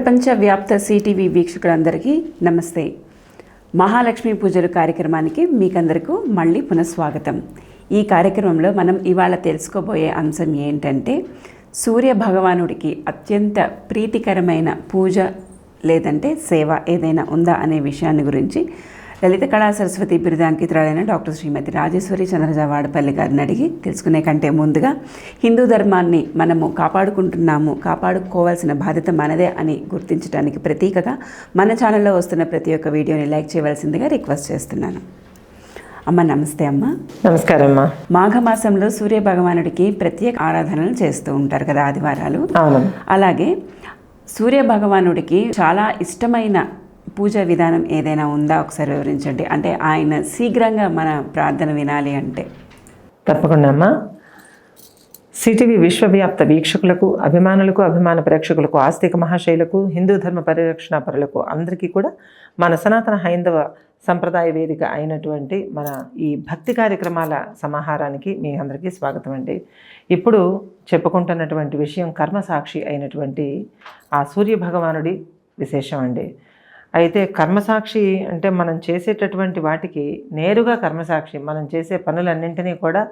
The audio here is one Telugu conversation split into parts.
ప్రపంచవ్యాప్త సిటీవీ వీక్షకులందరికీ నమస్తే. మహాలక్ష్మి పూజలు కార్యక్రమానికి మీకందరికీ మళ్ళీ పునఃస్వాగతం. ఈ కార్యక్రమంలో మనం ఇవాళ తెలుసుకోబోయే అంశం ఏంటంటే సూర్య భగవానుడికి అత్యంత ప్రీతికరమైన పూజ లేదంటే సేవ ఏదైనా ఉందా అనే విషయాన్ని గురించి లలిత కళా సరస్వతి బిరుదాంకితురాలైన డాక్టర్ శ్రీమతి రాజేశ్వరి చంద్రజ వాడపల్లి గారిని అడిగి తెలుసుకునే కంటే ముందుగా హిందూ ధర్మాన్ని మనము కాపాడుకుంటున్నాము కాపాడుకోవాల్సిన బాధ్యత మనదే అని గుర్తించడానికి ప్రతీకగా మన ఛానల్లో వస్తున్న ప్రతి ఒక్క వీడియోని లైక్ చేయవలసిందిగా రిక్వెస్ట్ చేస్తున్నాను. అమ్మ నమస్తే అమ్మ. నమస్కారం అమ్మా. మాఘమాసంలో సూర్య భగవానుడికి ప్రత్యేక ఆరాధనలు చేస్తూ ఉంటారు కదా ఆదివారాలు. అలాగే సూర్య భగవానుడికి చాలా ఇష్టమైన పూజ విధానం ఏదైనా ఉందా? ఒకసారి వివరించండి. అంటే ఆయన శీఘ్రంగా మన ప్రార్థన వినాలి అంటే. తప్పకుండా అమ్మా. సిటీవీ విశ్వవ్యాప్త వీక్షకులకు అభిమానులకు అభిమాన ప్రేక్షకులకు ఆస్తిక మహాశైలకు హిందూ ధర్మ పరిరక్షణ పరులకు అందరికీ కూడా మన సనాతన హైందవ సంప్రదాయ వేదిక అయినటువంటి మన ఈ భక్తి కార్యక్రమాల సమాహారానికి మీ అందరికీ స్వాగతం అండి. ఇప్పుడు చెప్పుకుంటున్నటువంటి విషయం కర్మ సాక్షి అయినటువంటి ఆ సూర్య భగవానుడి విశేషం అండి. అయితే కర్మసాక్షి అంటే మనం చేసేటటువంటి వాటికి నేరుగా కర్మసాక్షి మనం చేసే పనులన్నింటినీ కూడా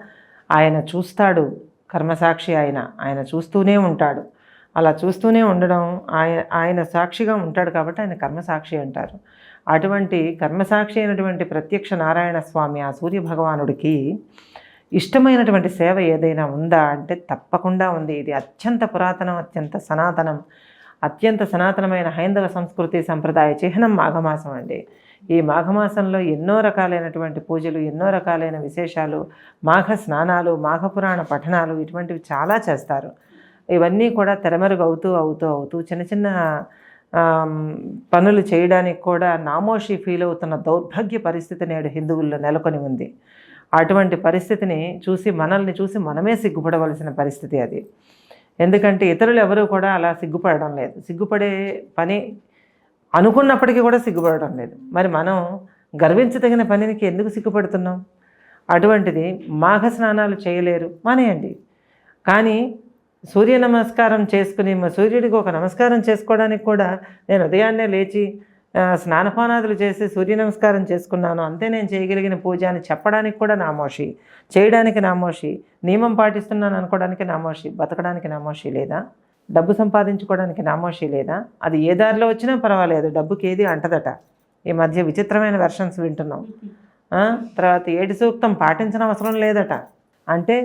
ఆయన చూస్తాడు. కర్మసాక్షి ఆయన ఆయన చూస్తూనే ఉంటాడు. అలా చూస్తూనే ఉండడం ఆయన ఆయన సాక్షిగా ఉంటాడు కాబట్టి ఆయన కర్మసాక్షి అంటారు. అటువంటి కర్మసాక్షి అయినటువంటి ప్రత్యక్ష నారాయణ స్వామి ఆ సూర్య భగవానుడికి ఇష్టమైనటువంటి సేవ ఏదైనా ఉందా అంటే తప్పకుండా ఉంది. ఇది అత్యంత పురాతనం అత్యంత సనాతనం. అత్యంత సనాతనమైన హైందవ సంస్కృతి సంప్రదాయ చిహ్నం మాఘమాసం అండి. ఈ మాఘమాసంలో ఎన్నో రకాలైనటువంటి పూజలు ఎన్నో రకాలైన విశేషాలు మాఘ స్నానాలు మాఘపురాణ పఠనాలు ఇటువంటివి చాలా చేస్తారు. ఇవన్నీ కూడా తెరమెరుగు అవుతూ అవుతూ అవుతూ చిన్న చిన్న పనులు చేయడానికి కూడా నామోషి ఫీల్ అవుతున్న దౌర్భాగ్య పరిస్థితి నేడు హిందువుల్లో నెలకొని ఉంది. అటువంటి పరిస్థితిని చూసి మనల్ని చూసి మనమే సిగ్గుపడవలసిన పరిస్థితి అది. ఎందుకంటే ఇతరులు ఎవరు కూడా అలా సిగ్గుపడడం లేదు. సిగ్గుపడే పని అనుకున్నప్పటికీ కూడా సిగ్గుపడడం లేదు. మరి మనం గర్వించదగిన పనికి ఎందుకు సిగ్గుపడుతున్నాం? అటువంటిది మాఘ స్నానాలు చేయలేరు మానేయండి. కానీ సూర్య నమస్కారం చేసుకుని మా సూర్యుడికి ఒక నమస్కారం చేసుకోవడానికి కూడా నేను ఉదయాన్నే లేచి స్నానపానాదులు చేసి సూర్య నమస్కారం చేసుకున్నాను. అంతే నేను చేయగలిగిన పూజ అని చెప్పడానికి కూడా నామోషి చేయడానికి నామోషి నియమం పాటిస్తున్నాను అనుకోవడానికి నామోషి బతకడానికి నామోషి లేదా? డబ్బు సంపాదించుకోవడానికి నామోషి లేదా? అది ఏ దారిలో వచ్చినా పర్వాలేదు. డబ్బుకి ఏది అంటదట. ఈ మధ్య విచిత్రమైన వెర్షన్స్ వింటున్నాం. తర్వాత ఏటి సూక్తం పాటించిన అవసరం లేదట. అంటే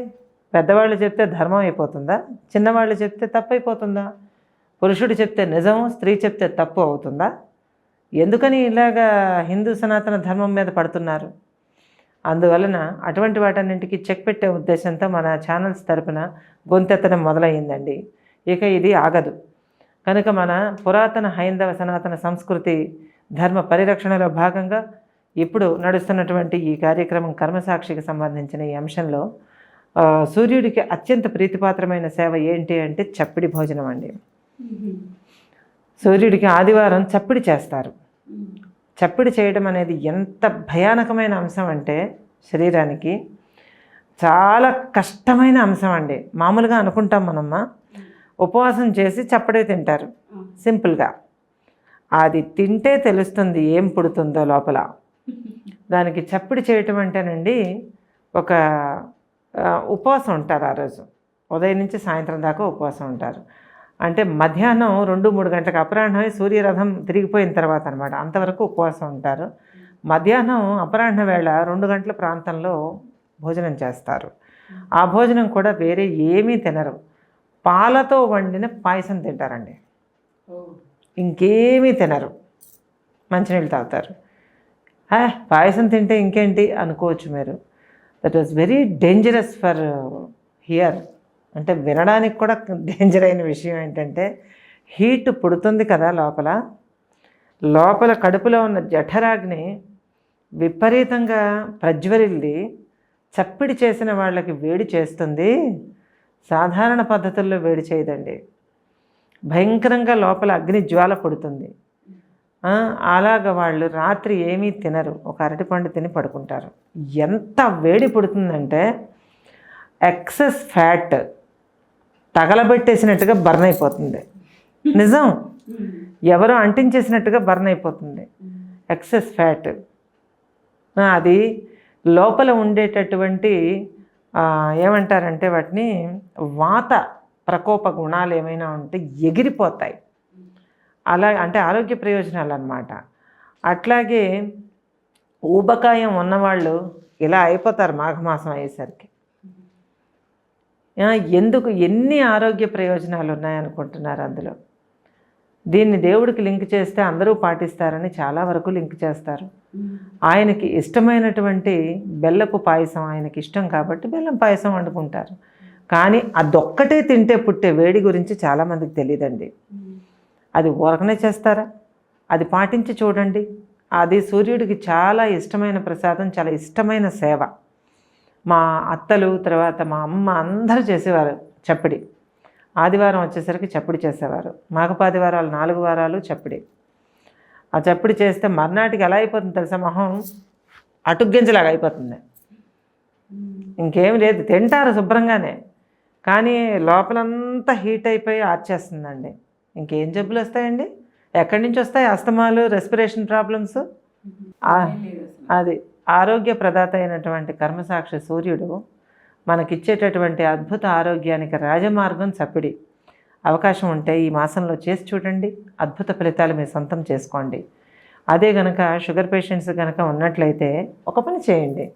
పెద్దవాళ్ళు చెప్తే ధర్మం అయిపోతుందా? చిన్నవాళ్ళు చెప్తే తప్పు అయిపోతుందా పురుషుడు చెప్తే నిజం స్త్రీ చెప్తే తప్పు అవుతుందా? ఎందుకని ఇలాగా హిందూ సనాతన ధర్మం మీద పడుతున్నారు? అందువలన అటువంటి వాటన్నింటికి చెక్ పెట్టే ఉద్దేశంతో మన ఛానల్స్ తరపున గొంతెత్తడం మొదలయ్యిందండి. ఇక ఇది ఆగదు. కనుక మన పురాతన హైందవ సనాతన సంస్కృతి ధర్మ పరిరక్షణలో భాగంగా ఇప్పుడు నడుస్తున్నటువంటి ఈ కార్యక్రమం కర్మసాక్షికి సంబంధించిన ఈ అంశంలో సూర్యుడికి అత్యంత ప్రీతిపాత్రమైన సేవ ఏంటి అంటే చప్పిడి భోజనం అండి. సూర్యుడికి ఆదివారం చప్పిడి చేస్తారు. చప్పిడి చేయడం అనేది ఎంత భయానకమైన అంశం అంటే శరీరానికి చాలా కష్టమైన అంశం అండి. మామూలుగా అనుకుంటాం మనమ్మ. ఉపవాసం చేసి చప్పడే తింటారు. సింపుల్గా. అది తింటే తెలుస్తుంది ఏం పుడుతుందో లోపల. దానికి చప్పిడి చేయటం అంటేనండి ఒక ఉపవాసం ఉంటారు ఆ రోజు. ఉదయం నుంచి సాయంత్రం దాకా ఉపవాసం ఉంటారు. అంటే మధ్యాహ్నం రెండు మూడు గంటలకు అపరాహ్నమే సూర్యరథం తిరిగిపోయిన తర్వాత అనమాట అంతవరకు ఉపవాసం ఉంటారు. మధ్యాహ్నం అపరాహ్న వేళ రెండు గంటల ప్రాంతంలో భోజనం చేస్తారు. ఆ భోజనం కూడా వేరే ఏమీ తినరు. పాలతో వండిన పాయసం తింటారండి. ఇంకేమీ తినరు. మంచినీళ్ళు తాగుతారు. "హా, పాయసం తింటే ఇంకేంటి అనుకోవచ్చు మీరు. That was very dangerous for hear అంటే వినడానికి కూడా డేంజర్ అయిన విషయం ఏంటంటే హీట్ పుడుతుంది కదా లోపల. లోపల కడుపులో ఉన్న జఠరాగ్ని విపరీతంగా ప్రజ్వరిల్లి చప్పిడి చేసిన వాళ్ళకి వేడి చేస్తుంది. సాధారణ పద్ధతుల్లో వేడి చేయదండి. భయంకరంగా లోపల అగ్ని జ్వాల పుడుతుంది. అలాగ వాళ్ళు రాత్రి ఏమీ తినరు. ఒక అరటిపండు తిని పడుకుంటారు. ఎంత వేడి పుడుతుందంటే ఎక్సెస్ ఫ్యాట్ తగలబెట్టేసినట్టుగా బర్న్ అయిపోతుంది నిజం? ఎవరో అంటించేసినట్టుగా బర్న్ అయిపోతుంది ఎక్సెస్ ఫ్యాట్. అది లోపల ఉండేటటువంటి ఏమంటారంటే వాటిని వాత ప్రకోప గుణాలు ఏమైనా ఉంటే ఎగిరిపోతాయి. అలా అంటే ఆరోగ్య ప్రయోజనాలు అన్నమాట అట్లాగే ఊబకాయం ఉన్నవాళ్ళు ఇలా అయిపోతారు మాఘమాసం అయ్యేసరికి. ఎందుకు ఎన్ని ఆరోగ్య ప్రయోజనాలు ఉన్నాయనుకుంటున్నారు అందులో? దీన్ని దేవుడికి లింక్ చేస్తే అందరూ పాటిస్తారని చాలా వరకు లింక్ చేస్తారు. ఆయనకి ఇష్టమైనటువంటి బెల్లపు పాయసం ఆయనకి ఇష్టం కాబట్టి బెల్లం పాయసం వండుకుంటారు. కానీ అదొక్కటే తింటే పుట్టే వేడి గురించి చాలామందికి తెలియదండి అది ఊరకనే చేస్తారా? అది పాటించి చూడండి. అది సూర్యుడికి చాలా ఇష్టమైన ప్రసాదం చాలా ఇష్టమైన సేవ. మా అత్తలు తర్వాత మా అమ్మ అందరూ చేసేవారు చప్పడి. ఆదివారం వచ్చేసరికి చప్పడి చేసేవారు. మాఘపాదివారాలు నాలుగు వారాలు చప్పడి. ఆ చప్పడి చేస్తే మర్నాటికి ఎలా అయిపోతుంది తెలుసా మొహం? అటుగ్గించలాగా అయిపోతుంది. ఇంకేం లేదు తింటారు శుభ్రంగానే. కానీ లోపలంతా హీట్ అయిపోయి ఆర్చేస్తుందండి. ఇంకేం జబ్బులు వస్తాయండి? ఎక్కడి నుంచి వస్తాయి? అస్తమాలు రెస్పిరేషన్ ప్రాబ్లమ్స్? అది. ఆరోగ్య ప్రదాత అయినటువంటి కర్మసాక్షి సూర్యుడు మనకిచ్చేటటువంటి అద్భుత ఆరోగ్యానికి రాజమార్గం చప్పిడి అవకాశం ఉంటే ఈ మాసంలో చేసి చూడండి. అద్భుత ఫలితాలు మీ సొంతం చేసుకోండి. అదే గనక షుగర్ పేషెంట్స్ కనుక ఉన్నట్లయితే ఒక పని చేయండి.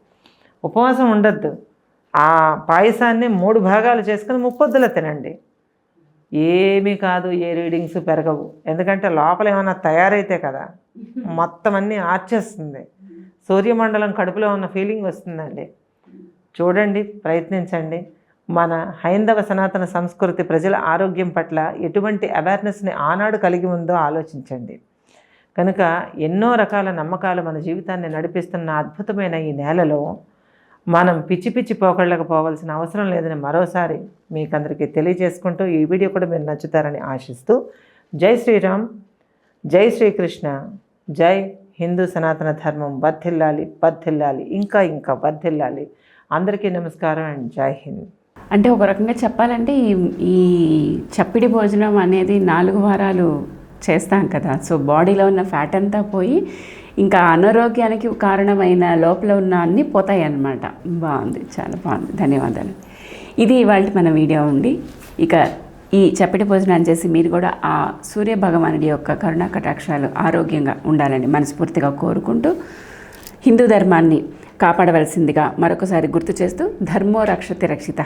ఉపవాసం ఉండద్దు. ఆ పాయసాన్ని మూడు భాగాలు చేసుకుని ముప్పొద్దుల తినండి. ఏమీ కాదు ఏ రీడింగ్స్ పెరగవు. ఎందుకంటే లోపల ఏమైనా తయారైతే కదా మొత్తం అన్నీ ఆర్చేస్తుంది. సూర్యమండలం కడుపులో ఉన్న ఫీలింగ్ వస్తుందండి. చూడండి ప్రయత్నించండి. మన హైందవ సనాతన సంస్కృతి ప్రజల ఆరోగ్యం పట్ల ఎటువంటి అవేర్నెస్ని ఆనాడు కలిగి ఉందో ఆలోచించండి. కనుక ఎన్నో రకాల నమ్మకాలు మన జీవితాన్ని నడిపిస్తున్న అద్భుతమైన ఈ నేలలో మనం పిచ్చి పిచ్చి పోకళ్ళకు పోవాల్సిన అవసరం లేదని మరోసారి మీకందరికీ తెలియజేసుకుంటూ ఈ వీడియో కూడా మీరు నచ్చుతారని ఆశిస్తూ జై శ్రీరామ్ జై శ్రీకృష్ణ జై హిందూ సనాతన ధర్మం బద్దెల్లాలి బద్దెల్లాలి ఇంకా ఇంకా బద్దెల్లాలి అందరికీ నమస్కారం అండ్ జై హింద్. అంటే ఒక రకంగా చెప్పాలంటే ఈ ఈ చప్పిడి భోజనం అనేది నాలుగు వారాలు చేస్తాం కదా. సో బాడీలో ఉన్న ఫ్యాట్ అంతా పోయి ఇంకా అనారోగ్యానికి కారణమైన లోపల ఉన్న అన్నీ పోతాయి అన్నమాట. బాగుంది చాలా బాగుంది. ధన్యవాదాలు. ఇది ఇవాళ మన వీడియో ఉండి ఇక ఈ చప్పటి భోజనాన్ని చేసి మీరు కూడా ఆ సూర్య భగవానుడి యొక్క కరుణా కటాక్షాలు ఆరోగ్యంగా ఉండాలని మనస్ఫూర్తిగా కోరుకుంటూ హిందూ ధర్మాన్ని కాపాడవలసిందిగా మరొకసారి గుర్తు చేస్తూ ధర్మో రక్షతి రక్షిత.